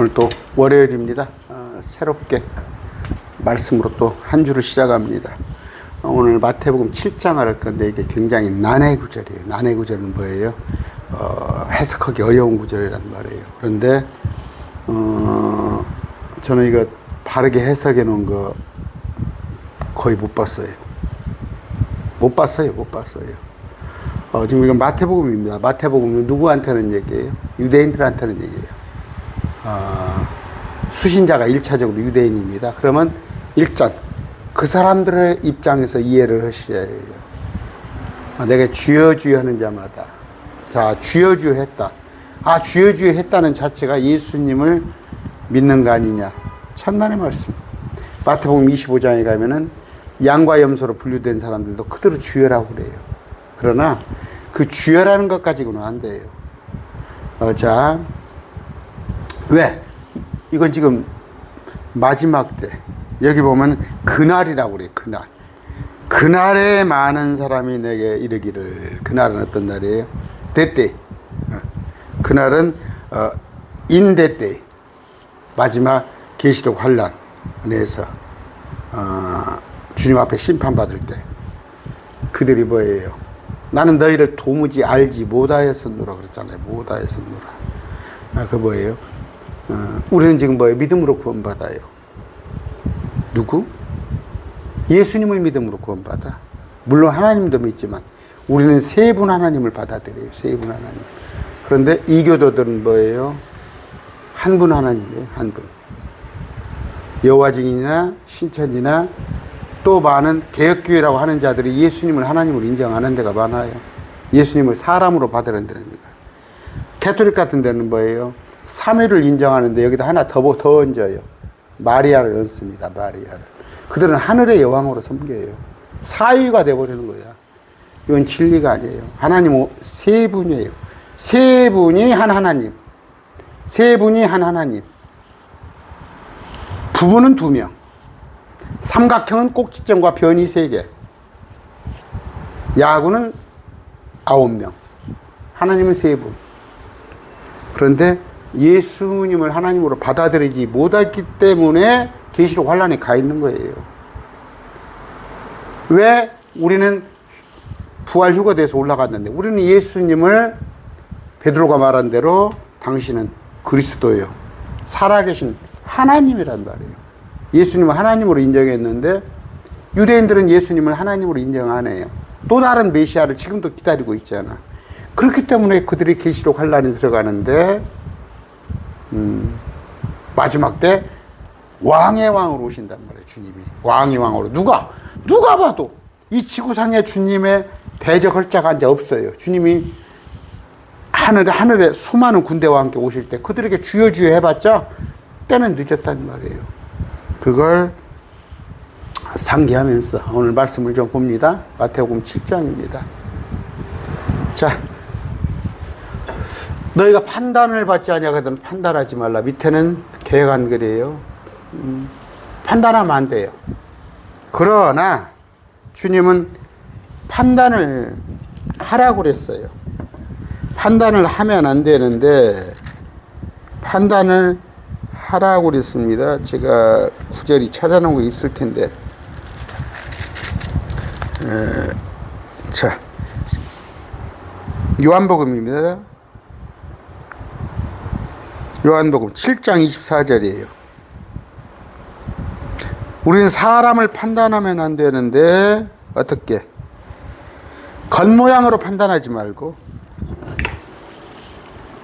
오늘 또 월요일입니다. 어, 새롭게 말씀으로 또 한 주를 시작합니다. 어, 오늘 마태복음 7장을 할 건데 이게 굉장히 난해 구절이에요. 난해 구절은 뭐예요? 어, 해석하기 어려운 구절이란 말이에요. 그런데 어, 저는 이거 바르게 해석해 놓은 거 거의 못 봤어요. 못 봤어요. 못 봤어요. 어, 지금 이건 마태복음입니다. 마태복음은 누구한테는 얘기예요? 유대인들한테는 얘기예요. 어, 수신자가 일차적으로 유대인입니다. 그러면 일전 그 사람들의 입장에서 이해를 하셔야 해요. 아, 내가 주여 주여 하는 자마다 자 주여 주여 했다. 아 주여 주여 했다는 자체가 예수님을 믿는 거 아니냐. 천만의 말씀. 마태복음 25장에 가면은 양과 염소로 분류된 사람들도 그대로 주여라고 그래요. 그러나 그 주여라는 것 가지고는 안 돼요. 어, 자, 왜? 이건 지금 마지막 때. 여기 보면 그날이라고 그래요. 그날. 그날에 많은 사람이 내게 이르기를. 그날은 어떤 날이에요? 대때. 어. 그날은 어, 인대 때. 마지막 계시록 환란에서 어, 주님 앞에 심판받을 때 그들이 뭐예요? 나는 너희를 도무지 알지 못하였었노라 그랬잖아요. 못하였었노라. 아, 그 뭐예요? 어, 우리는 지금 뭐예요? 믿음으로 구원받아요. 누구? 예수님을 믿음으로 구원받아. 물론 하나님도 믿지만 우리는 세 분 하나님을 받아들여요. 세 분 하나님. 그런데 이교도들은 뭐예요? 한 분 하나님이에요. 한 분. 여호와 증인이나 신천지나 또 많은 개혁교회라고 하는 자들이 예수님을 하나님으로 인정하는 데가 많아요. 예수님을 사람으로 받으는 데입니다. 캐톨릭 같은 데는 뭐예요? 삼위를 인정하는데 여기다 하나 더, 더 얹어요. 마리아를 얹습니다. 마리아를. 그들은 하늘의 여왕으로 섬겨요. 사위가 돼버리는 거야. 이건 진리가 아니에요. 하나님 세 분이에요. 세 분이 한 하나님. 세 분이 한 하나님. 부부는 두 명. 삼각형은 꼭지점과 변이 세 개. 야구는 아홉 명. 하나님은 세 분. 그런데 예수님을 하나님으로 받아들이지 못했기 때문에 계시록 환란에 가 있는 거예요. 왜 우리는 부활 휴거돼서 올라갔는데 우리는 예수님을 베드로가 말한 대로 당신은 그리스도요. 살아계신 하나님이란 말이에요. 예수님을 하나님으로 인정했는데 유대인들은 예수님을 하나님으로 인정 안 해요. 또 다른 메시아를 지금도 기다리고 있잖아. 그렇기 때문에 그들이 계시록 환란에 들어가는데 음, 마지막 때 왕의 왕으로 오신단 말이에요. 주님이 왕의 왕으로 누가 누가 봐도 이 지구상에 주님의 대적할 자가 이제 없어요. 주님이 하늘에 하늘에 수많은 군대와 함께 오실 때 그들에게 주여 주여 해봤자 때는 늦었단 말이에요. 그걸 상기하면서 오늘 말씀을 좀 봅니다. 마태복음 7장입니다. 자, 너희가 판단을 받지 아니하거든 판단하지 말라. 밑에는 계획한 글이에요. 음, 판단하면 안 돼요. 그러나 주님은 판단을 하라고 그랬어요. 판단을 하면 안 되는데 판단을 하라고 그랬습니다. 제가 구절이 찾아놓은 거 있을 텐데. 에, 자, 요한복음입니다. 요한복음 7장 24절이에요. 우리는 사람을 판단하면 안 되는데 어떻게? 겉모양으로 판단하지 말고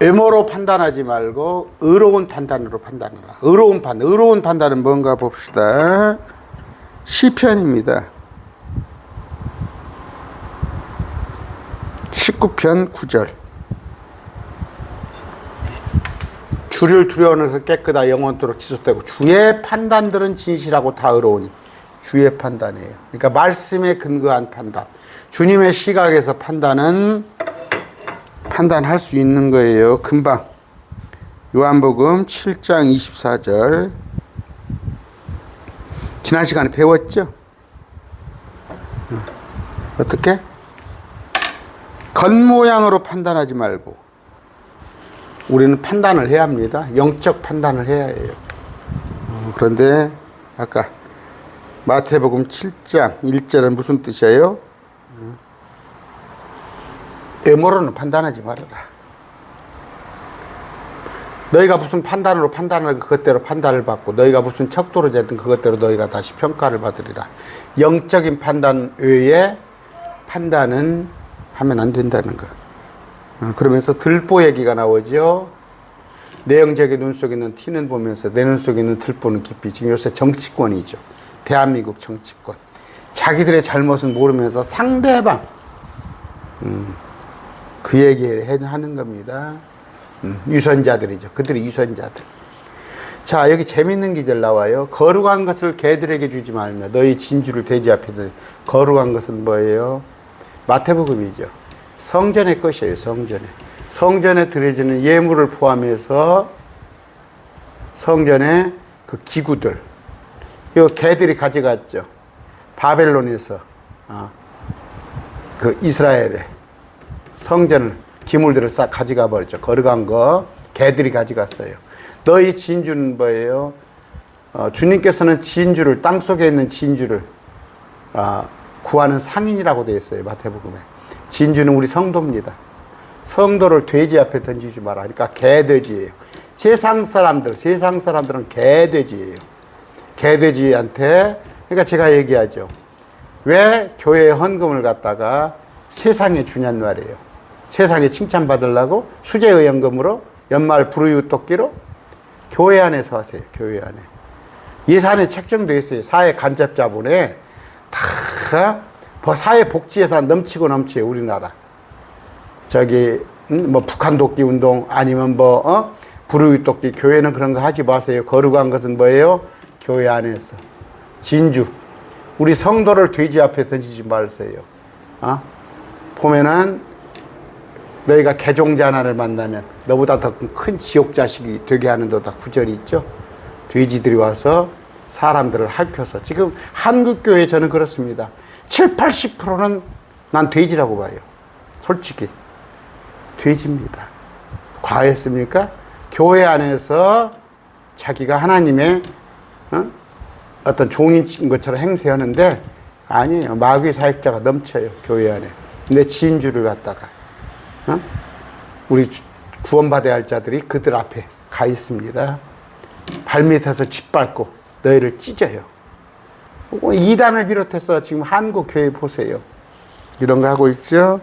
외모로 판단하지 말고 의로운 판단으로 판단하라. 의로운 판단. 의로운 판단은 뭔가 봅시다. 시편입니다. 19편 9절. 주를 두려워하면서 깨끗하 영원토록 지속되고 주의 판단들은 진실하고 다 의로우니 주의 판단이에요. 그러니까 말씀에 근거한 판단. 주님의 시각에서 판단은 판단할 수 있는 거예요. 금방. 요한복음 7장 24절. 지난 시간에 배웠죠? 어. 어떻게? 겉모양으로 판단하지 말고 우리는 판단을 해야 합니다. 영적 판단을 해야 해요. 어, 그런데 아까 마태복음 7장 1절은 무슨 뜻이에요? 어, 외모로는 판단하지 말아라. 너희가 무슨 판단으로 판단을 그것대로 판단을 받고 너희가 무슨 척도로 됐든 그것대로 너희가 다시 평가를 받으리라. 영적인 판단 외에 판단은 하면 안 된다는 거. 어, 그러면서 들보 얘기가 나오죠. 내영적인 눈 속에 있는 티는 보면서 내 눈 속에 있는 들보는 깊이. 지금 요새 정치권이죠. 대한민국 정치권. 자기들의 잘못은 모르면서 상대방, 음, 그 얘기 하는 겁니다. 음, 유선자들이죠. 그들이 유선자들. 자, 여기 재밌는 기절 나와요. 거룩한 것을 개들에게 주지 말며 너희 진주를 돼지 앞에 두 거룩한 것은 뭐예요? 마태복음이죠. 성전의 것이에요. 성전에. 성전에 드려지는 예물을 포함해서 성전의 그 기구들. 이 개들이 가져갔죠. 바벨론에서 어, 그 이스라엘에 성전을 기물들을 싹 가져가 버렸죠. 거룩한 거 개들이 가져갔어요. 너희 진주는 뭐예요? 어, 주님께서는 진주를 땅 속에 있는 진주를 어, 구하는 상인이라고 되어 있어요. 마태복음에. 진주는 우리 성도입니다. 성도를 돼지 앞에 던지지 마라. 그러니까 개돼지예요. 세상 사람들, 세상 사람들은 개돼지예요. 개돼지한테 그러니까 제가 얘기하죠. 왜 교회에 헌금을 갖다가 세상에 주냔 말이에요. 세상에 칭찬받으려고 수제의 연금으로 연말 불우유 떡기로 교회 안에서 하세요. 교회 안에. 예산에 책정되어 있어요. 사회 간접 자본에 다 사회 복지 예산 넘치고 넘치요 우리나라. 저기 음, 뭐 북한 돕기 운동 아니면 뭐 어? 불우유 돕기 교회는 그런 거 하지 마세요. 거룩한 것은 뭐예요? 교회 안에서 진주 우리 성도를 돼지 앞에 던지지 말세요. 어? 보면은 너희가 개종자 하나를 만나면 너보다 더 큰 지옥 자식이 되게 하는 도다 구절이 있죠. 돼지들이 와서 사람들을 핥혀서 지금 한국 교회 저는 그렇습니다. 7, 80%는 난 돼지라고 봐요. 솔직히 돼지입니다. 과했습니까? 교회 안에서 자기가 하나님의 어? 어떤 종인 것처럼 행세하는데 아니에요. 마귀 사역자가 넘쳐요. 교회 안에. 내 진주를 갖다가 어? 우리 구원받아야 할 자들이 그들 앞에 가 있습니다. 발밑에서 짓밟고 너희를 찢어요. 이단을 비롯해서 지금 한국 교회 보세요. 이런 거 하고 있죠.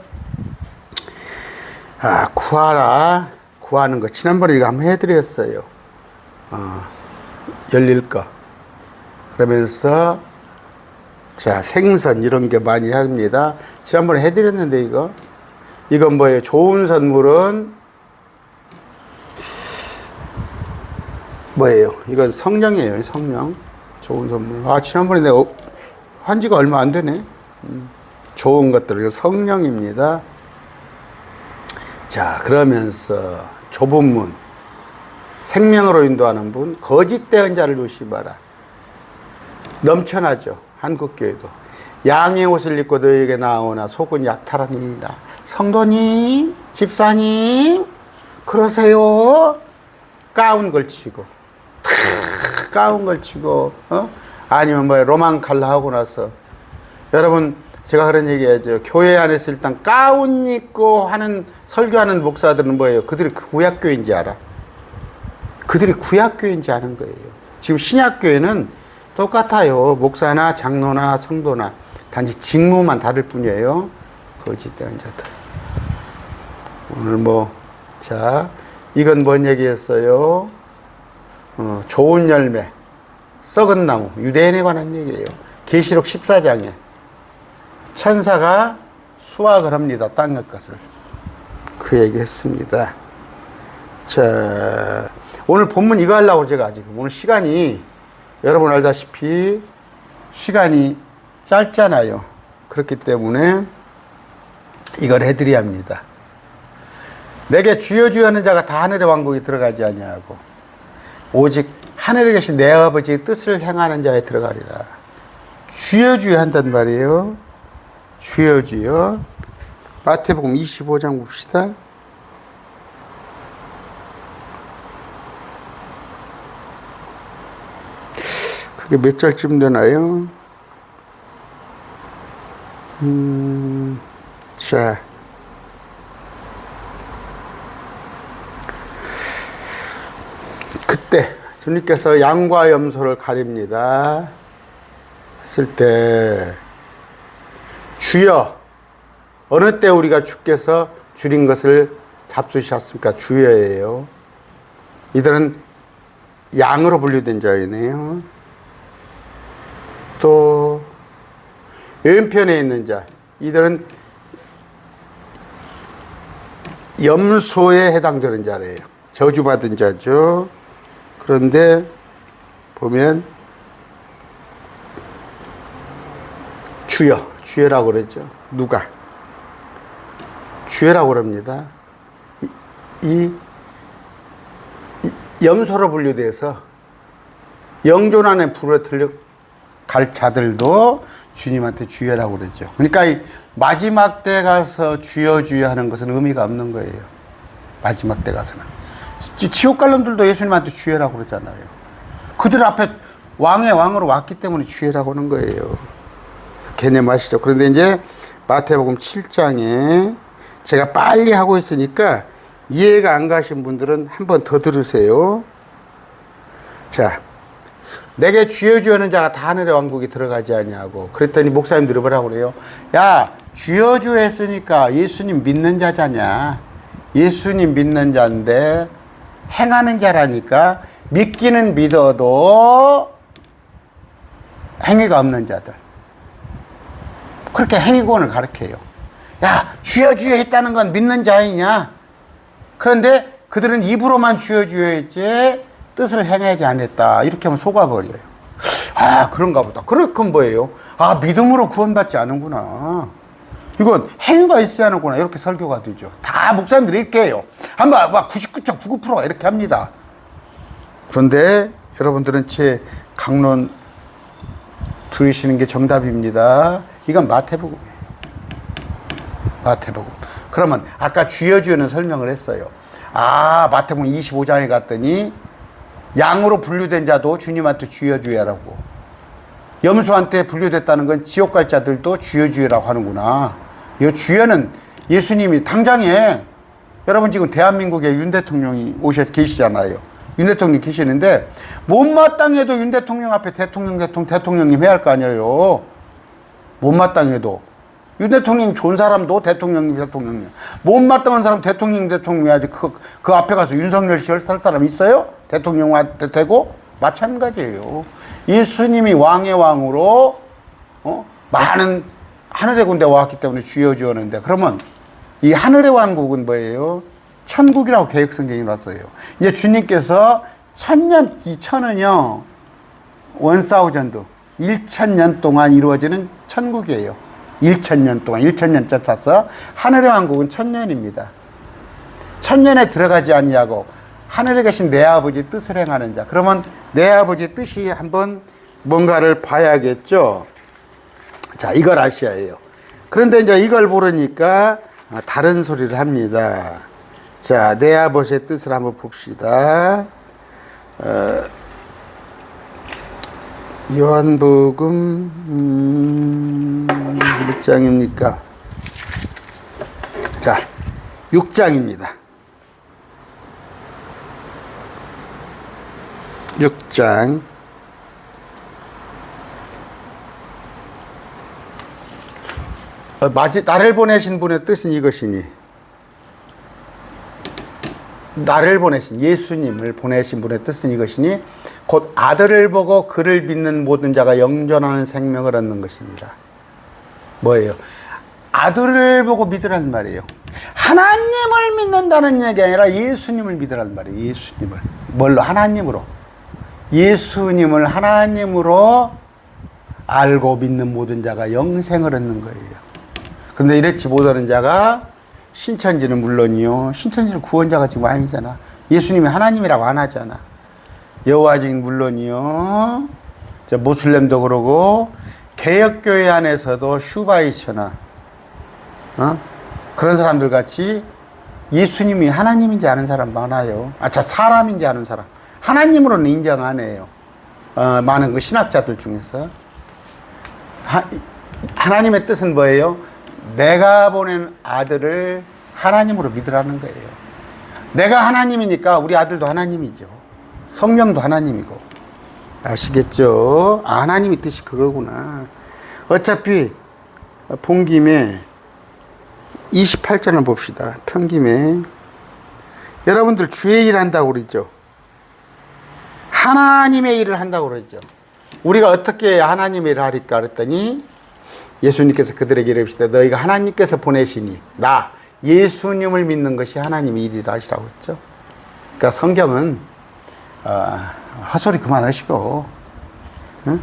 아, 구하라. 구하는 거. 지난번에 이거 한번 해드렸어요. 어, 열릴 거. 그러면서, 자, 생선 이런 게 많이 합니다. 지난번에 해드렸는데, 이거. 이건 뭐예요? 좋은 선물은 뭐예요? 이건 성령이에요, 성령. 좋은 선물. 아, 지난번에 내가 어, 한 지가 얼마 안 되네. 음, 좋은 것들, 성령입니다. 자, 그러면서 좁은 문, 생명으로 인도하는 분, 거짓 대언 자를 조심하라. 넘쳐나죠. 한국교회도. 양의 옷을 입고 너에게 나오나 속은 약탈하니라. 성도님, 집사님, 그러세요? 가운 걸치고, 가운 걸 치고, 어? 아니면 뭐 로망 칼라 하고 나서. 여러분, 제가 그런 얘기 하죠. 교회 안에서 일단 가운 입고 하는, 설교하는 목사들은 뭐예요? 그들이 구약교인지 알아. 그들이 구약교인지 아는 거예요. 지금 신약교회는 똑같아요. 목사나 장로나 성도나. 단지 직무만 다를 뿐이에요. 거짓된 자들. 오늘 뭐, 자, 이건 뭔 얘기였어요? 어, 좋은 열매, 썩은 나무, 유대인에 관한 얘기예요. 계시록 14장에 천사가 수확을 합니다. 땅의 것을. 그 얘기 했습니다. 자, 오늘 본문 이거 하려고 제가 지금 오늘 시간이 여러분 알다시피 시간이 짧잖아요. 그렇기 때문에 이걸 해드려야 합니다. 내게 주여 주여 하는 자가 다 하늘의 왕국에 들어가지 아니하고 오직 하늘에 계신 내 아버지의 뜻을 행하는 자에 들어가리라. 주여 주여 한단 말이에요. 주여 주여. 마태복음 25장 봅시다. 그게 몇 절쯤 되나요? 음, 자. 때 주님께서 양과 염소를 가립니다. 했을 때 주여 어느 때 우리가 주께서 줄인 것을 잡수셨습니까? 주여예요. 이들은 양으로 분류된 자이네요. 또 왼편에 있는 자 이들은 염소에 해당되는 자래요. 저주받은 자죠. 그런데 보면 주여, 주여라고 그러죠. 누가? 주여라고 그럽니다. 이, 이, 이 염소로 분류돼서 영존 안에 불에 들려갈 자들도 주님한테 주여라고 그러죠. 그러니까 이 마지막 때 가서 주여 주여 하는 것은 의미가 없는 거예요. 마지막 때 가서는. 지- 지옥 갈 놈들도 예수님한테 주여라고 그러잖아요. 그들 앞에 왕의 왕으로 왔기 때문에 주여라고 하는 거예요. 개념 아시죠? 그런데 이제 마태복음 7장에 제가 빨리 하고 있으니까 이해가 안 가신 분들은 한 번 더 들으세요. 자, 내게 주여 주여는 자가 다 하늘의 왕국에 들어가지 아니하고 그랬더니 목사님들이 뭐라고 그래요? 야, 주여 주여 했으니까 예수님 믿는 자잖냐? 예수님 믿는 자인데 행하는 자라니까 믿기는 믿어도 행위가 없는 자들. 그렇게 행위권을 가르쳐요. 야, 주여 주여 했다는 건 믿는 자이냐? 그런데 그들은 입으로만 주여 주여 했지 뜻을 행하지 않았다. 이렇게 하면 속아버려요. 아, 그런가 보다. 그럼 뭐예요? 아, 믿음으로 구원받지 않은구나. 이건 행위가 있어야 하는구나. 이렇게 설교가 되죠. 다 목사님들이 해요. 한번 막 99.99%가 이렇게 합니다. 그런데 여러분들은 제 강론 들으시는 게 정답입니다. 이건 마태복음이에요. 마태복음. 그러면 아까 주여 주여는 설명을 했어요. 아, 마태복음 25장에 갔더니 양으로 분류된 자도 주님한테 주여 주여라고. 염소한테 분류됐다는 건 지옥 갈 자들도 주여 주여라고 하는구나. 이 주여는 예수님이 당장에 여러분 지금 대한민국에 윤 대통령이 오셔 계시잖아요. 윤 대통령 계시는데 못마땅해도 윤 대통령 앞에 대통령 대통령 대통령님 해야 할 거 아니에요. 못마땅해도 윤 대통령 좋은 사람도 대통령님 대통령님 못마땅한 사람 대통령 대통령 해야지 그, 그 앞에 가서 윤석열 씨를 살 사람 있어요? 대통령한테 되고 마찬가지예요. 예수님이 왕의 왕으로 어? 많은 하늘의 군대 왔기 때문에 주여 주었는데 그러면 이 하늘의 왕국은 뭐예요? 천국이라고 계획 성경이 났어요. 이제 주님께서 천년 이 천은요 원사우전드 1천년 동안 이루어지는 천국이에요. 1천년 동안 1천년 짜서 하늘의 왕국은 천년입니다. 천년에 들어가지 아니하고 하늘에 계신 내 아버지 뜻을 행하는 자. 그러면 내 아버지 뜻이 한번 뭔가를 봐야겠죠. 자, 이걸 아셔야 해요. 그런데 이제 이걸 모르니까 아, 다른 소리를 합니다. 자, 내 아버지의 뜻을 한번 봅시다. 어, 요한복음 음, 몇 장입니까? 자, 6장입니다. 6장 어, 마지 나를 보내신 분의 뜻은 이것이니 나를 보내신 예수님을 보내신 분의 뜻은 이것이니 곧 아들을 보고 그를 믿는 모든 자가 영존하는 생명을 얻는 것이니라. 뭐예요? 아들을 보고 믿으라는 말이에요. 하나님을 믿는다는 얘기 아니라 예수님을 믿으라는 말이에요. 예수님을. 뭘로? 하나님으로. 예수님을 하나님으로 알고 믿는 모든 자가 영생을 얻는 거예요. 그런데 이렇지 못하는 자가 신천지는 물론이요. 신천지는 구원자가 지금 아니잖아. 예수님이 하나님이라고 안 하잖아. 여호와직은 물론이요. 저 모슬렘도 그러고 개혁교회 안에서도 슈바이처나 어? 그런 사람들 같이 예수님이 하나님인지 아는 사람 많아요. 아, 자 사람인지 아는 사람. 하나님으로는 인정 안 해요. 어, 많은 그 신학자들 중에서 하, 하나님의 뜻은 뭐예요? 내가 보낸 아들을 하나님으로 믿으라는 거예요. 내가 하나님이니까 우리 아들도 하나님이죠. 성령도 하나님이고. 아시겠죠? 아, 하나님의 뜻이 그거구나. 어차피 본 김에 28장을 봅시다. 평김에. 여러분들 주의 일 한다고 그러죠. 하나님의 일을 한다고 그러죠. 우리가 어떻게 하나님의 일을 하리까 그랬더니 예수님께서 그들에게 이르시되 너희가 하나님께서 보내시니 나 예수님을 믿는 것이 하나님의 일이라 하시라고 했죠. 그러니까 성경은 어, 헛소리 그만하시고 응?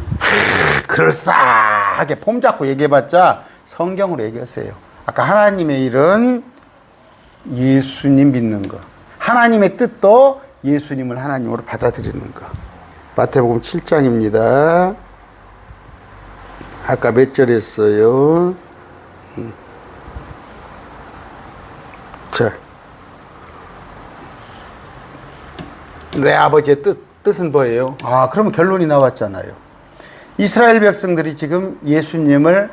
그럴싸하게 폼 잡고 얘기해봤자 성경으로 얘기하세요. 아까 하나님의 일은 예수님 믿는 거. 하나님의 뜻도 예수님을 하나님으로 받아들이는 거. 마태복음 7장입니다. 아까 몇 절 했어요? 음. 자. 내 아버지의 뜻, 뜻은 뭐예요? 아, 그러면 결론이 나왔잖아요. 이스라엘 백성들이 지금 예수님을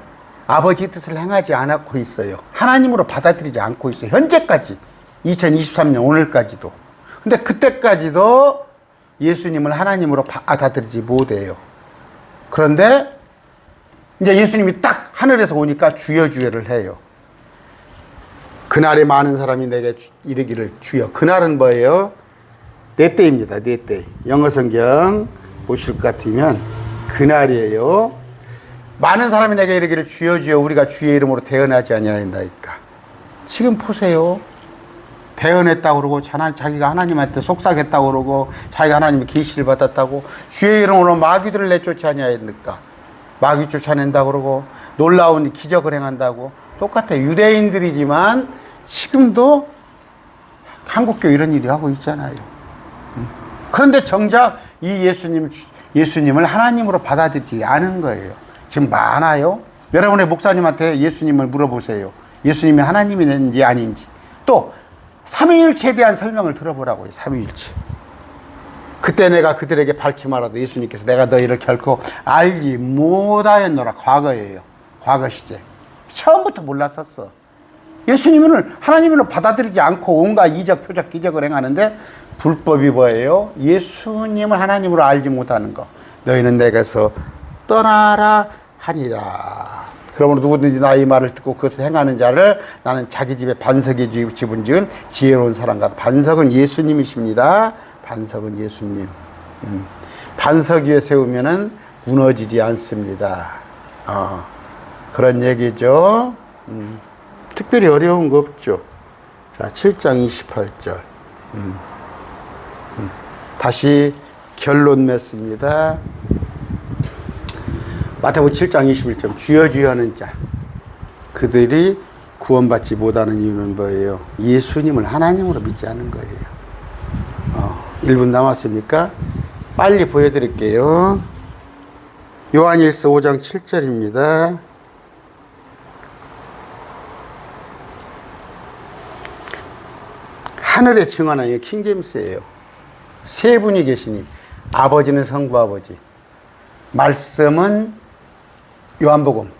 아버지 뜻을 행하지 않고 있어요. 하나님으로 받아들이지 않고 있어요. 현재까지. 2023년 오늘까지도. 근데 그때까지도 예수님을 하나님으로 받아들이지 못해요. 그런데 이제 예수님이 딱 하늘에서 오니까 주여 주여를 해요. 그날에 많은 사람이 내게 주- 이르기를 주여. 그날은 뭐예요? 내 때입니다. 내 때. 영어 성경 보실 것 같으면 그날이에요. 많은 사람이 내게 이르기를 주여 주여 우리가 주의 이름으로 대언하지 아니하였나이까. 지금 보세요. 대언했다고 그러고 자기가 하나님한테 속삭였다고 그러고 자기가 하나님의 계시를 받았다고 주의 이름으로 마귀들을 내쫓지 아니하였는가. 마귀 쫓아낸다고 그러고 놀라운 기적을 행한다고 똑같아 유대인들이지만 지금도 한국교 이런 일이 하고 있잖아요. 음. 그런데 정작 이 예수님 예수님을 하나님으로 받아들이지 않은 거예요. 지금 많아요. 여러분의 목사님한테 예수님을 물어보세요. 예수님이 하나님인지 아닌지. 또 삼위일체에 대한 설명을 들어보라고요. 삼위일체. 그때 내가 그들에게 밝히 말하도 예수님께서 내가 너희를 결코 알지 못하였노라 과거예요. 과거 시제. 처음부터 몰랐었어. 예수님을 하나님으로 받아들이지 않고 온갖 이적, 표적, 기적을 행하는데 불법이 뭐예요? 예수님을 하나님으로 알지 못하는 거. 너희는 내게서 떠나라 하니라. 그러므로 누구든지 나의 말을 듣고 그것을 행하는 자를 나는 자기 집에 반석에 지- 집은 지은 지혜로운 사람과 반석은 예수님이십니다. 반석은 예수님. 음. 반석 위에 세우면은 무너지지 않습니다. 어, 그런 얘기죠. 음. 특별히 어려운 거 없죠. 자, 7장 28절. 음. 음. 다시 결론 맺습니다. 마태복음 7장 21절. 주여 주여 하는 자. 그들이 구원받지 못하는 이유는 뭐예요? 예수님을 하나님으로 믿지 않은 거예요. 어, 1분 남았으니까 빨리 보여드릴게요. 요한일서 5장 7절입니다. 하늘에 증언하여 킹제임스예요. 세 분이 계시니 아버지는 성부 아버지, 말씀은 요한복음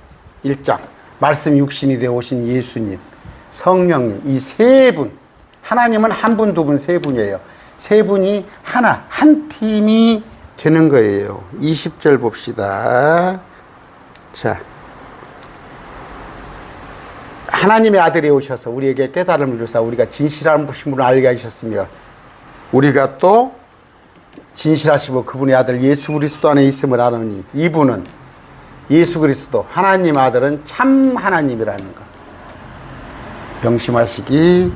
1장, 말씀 육신이 되어 오신 예수님, 성령님 이 세 분, 하나님은 한 분, 두 분, 세 분이에요. 세 분이 하나, 한 팀이 되는 거예요. 20절 봅시다. 자. 하나님의 아들이 오셔서 우리에게 깨달음을 주사 우리가 진실한 분을 알게 하셨으며 우리가 또 진실하시고 그분의 아들 예수 그리스도 안에 있음을 아노니 이분은 예수 그리스도 하나님 아들은 참 하나님이라는 것 명심하시기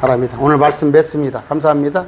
바랍니다. 오늘 말씀 맺습니다. 감사합니다.